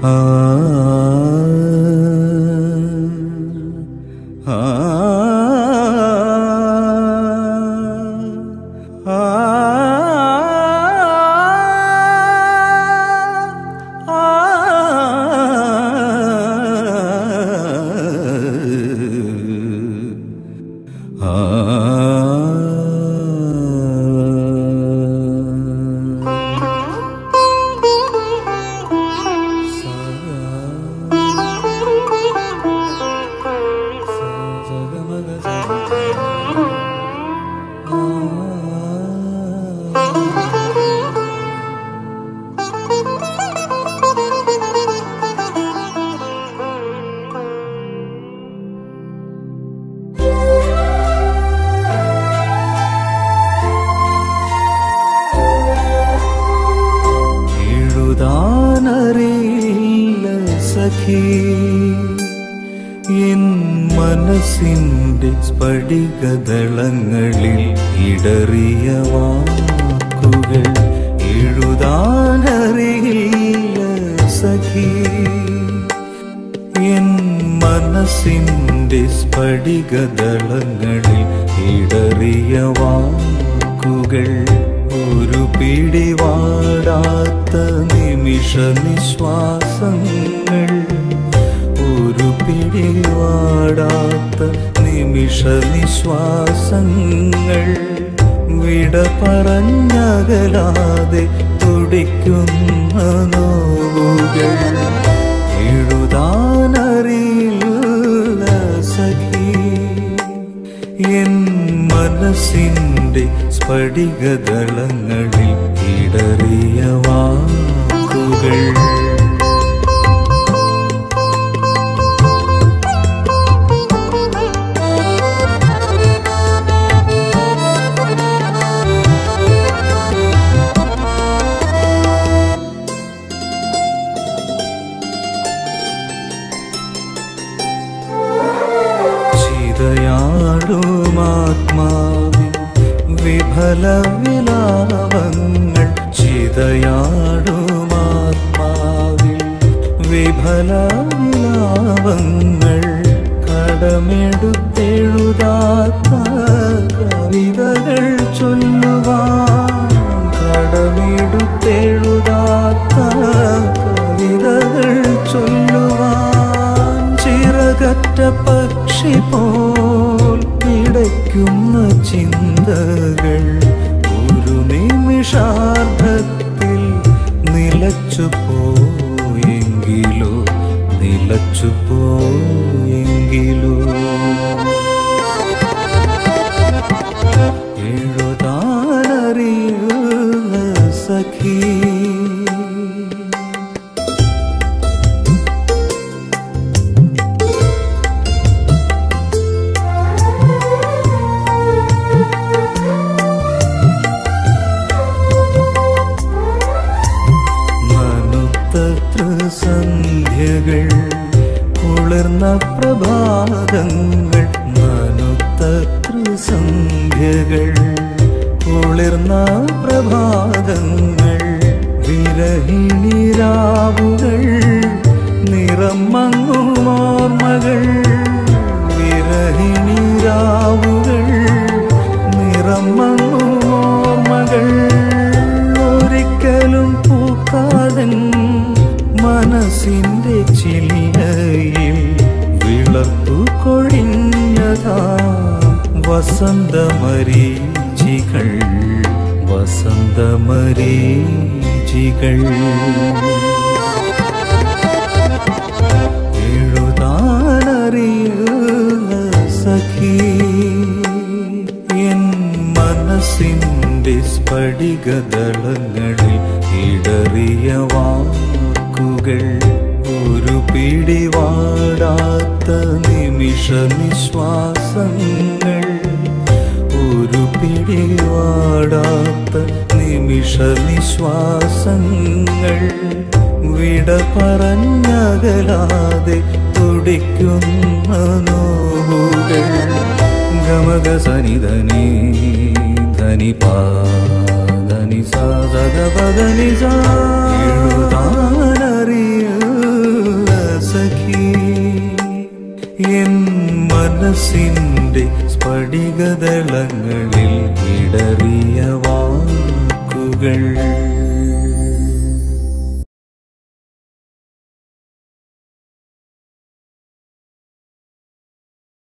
嗯 സഖി N മനസ്സിന്റെ സ്ഫടികദളങ്ങളിൽ ഇടറിയ വാക്കുകൾ എഴുതാനറിയില്ല സഖി. N മനസ്സിന്റെ സ്ഫടികദളങ്ങളിൽ ഇടറിയ വാക്കുകൾ ഒരു പിടിവാടാത്ത നിമിഷ നിശ്വാസങ്ങൾ നിമിഷ നിശ്വാസങ്ങൾ വിട പറഞ്ഞകലാതെ തുടിക്കുന്ന നോവുകൾ എഴുതാനറിയില്ല സഖി. എൻ മനസ്സിന്റെ സ്ഫടികതളങ്ങളിൽ ഇടറിയ വാക്കുകൾ വിഫല വിലാപങ്ങൾ ചിതയാടുമാത്മാവിൽ വിഫല വിലാപങ്ങൾ കടമെടുത്തെഴുതാത്ത നിലച്ചു പോയെങ്കിലോ എഴുതാനറിയുന്ന സഖി സന്ധ്യകൾ പ്രഭാതങ്ങൾ മനുത്തത്ര സന്ധ്യകൾ കുളിർന്ന പ്രഭാതങ്ങൾ വിരഹിണിരാവുകൾ നിറം വസന്തമരീചികൾ വസന്തമരീചികൾ. എഴുതാനറിയുന്ന സഖി എൻ മനസ്സിന്റെ സ്ഫടികദളങ്ങളിൽ ഇടറിയ വാക്കുകൾ ഒരു പിടിവാടാത്ത നിമിഷ നിശ്വാസങ്ങൾ. പിടിവാടാത്ത നിമിഷ നിശ്വാസങ്ങൾ വിട പറഞ്ഞകലാതെ തുടിക്കുന്ന നോവുകൾ. ഗമക സനിധനി ധനി പാധനി സാധകപദനി സാനറിയ സഖി. എൻ മനസ്സിന്റെ സ്ഫടികതള ഇടറിയ വാക്കുകൾ